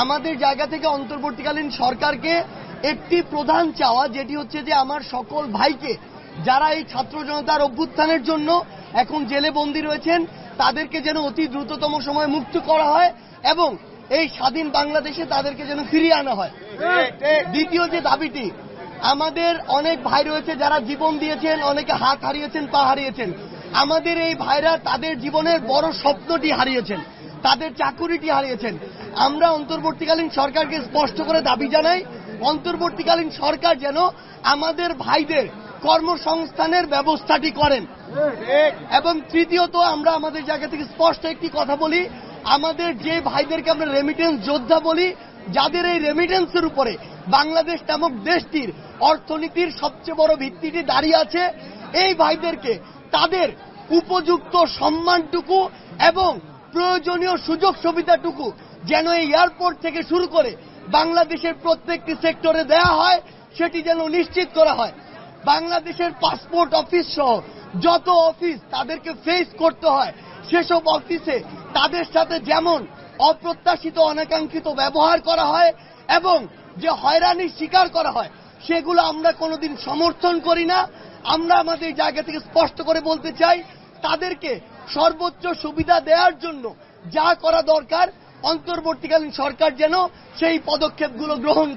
আমাদের জায়গা থেকে অন্তর্বর্তীকালীন সরকারকে একটি প্রধান চাওয়া, যেটি হচ্ছে যে আমার সকল ভাইকে যারা এই ছাত্র জনতার অভ্যুত্থানের জন্য এখন জেলে বন্দী রয়েছেন, তাদেরকে যেন অতি দ্রুততম সময় মুক্ত করা হয় এবং এই স্বাধীন বাংলাদেশে তাদেরকে যেন ফিরিয়ে আনা হয়। দ্বিতীয় যে দাবিটি, আমাদের অনেক ভাই রয়েছে যারা জীবন দিয়েছেন, অনেকে হাত হারিয়েছেন, পা হারিয়েছেন। আমাদের এই ভাইরা তাদের জীবনের বড় স্বপ্নটি হারিয়েছেন। তাদের চাকুরিটি হারিয়েছেন। আমরা অন্তর্বর্তীকালীন সরকারকে স্পষ্ট করে দাবি জানাই, অন্তর্বর্তীকালীন সরকার যেন আমাদের ভাইদের কর্মসংস্থানের ব্যবস্থাটি করেন। এবং তৃতীয়ত আমরা আমাদের জায়গা থেকে স্পষ্ট একটি কথা বলি, আমাদের যে ভাইদেরকে আমরা রেমিটেন্স যোদ্ধা বলি, যাদের এই রেমিটেন্সের উপরে বাংলাদেশ নামক দেশটির অর্থনীতির সবচেয়ে বড় ভিত্তিটি দাঁড়িয়ে আছে, এই ভাইদেরকে তাদের উপযুক্ত সম্মানটুকু এবং প্রয়োজনীয় সুযোগ সুবিধাটুকু যেন এই এয়ারপোর্ট থেকে শুরু করে বাংলাদেশের প্রত্যেকটি সেক্টরে দেয়া হয়, সেটি যেন নিশ্চিত করা হয়। বাংলাদেশের পাসপোর্ট অফিস সহ যত অফিস তাদেরকে ফেস করতে হয়, সেসব অফিসে তাদের সাথে যেমন অপ্রত্যাশিত অনাকাঙ্ক্ষিত ব্যবহার করা হয় এবং যে হয়রানির শিকার করা হয়, সেগুলো আমরা কোনোদিন সমর্থন করি না। আমরা আমাদের জায়গা থেকে স্পষ্ট করে বলতে চাই, তাদেরকে সর্বোচ্চ সুবিধা দেওয়ার জন্য যা করা দরকার অন্তর্বর্তীকালীন সরকার যেন সেই পদক্ষেপগুলো গ্রহণ।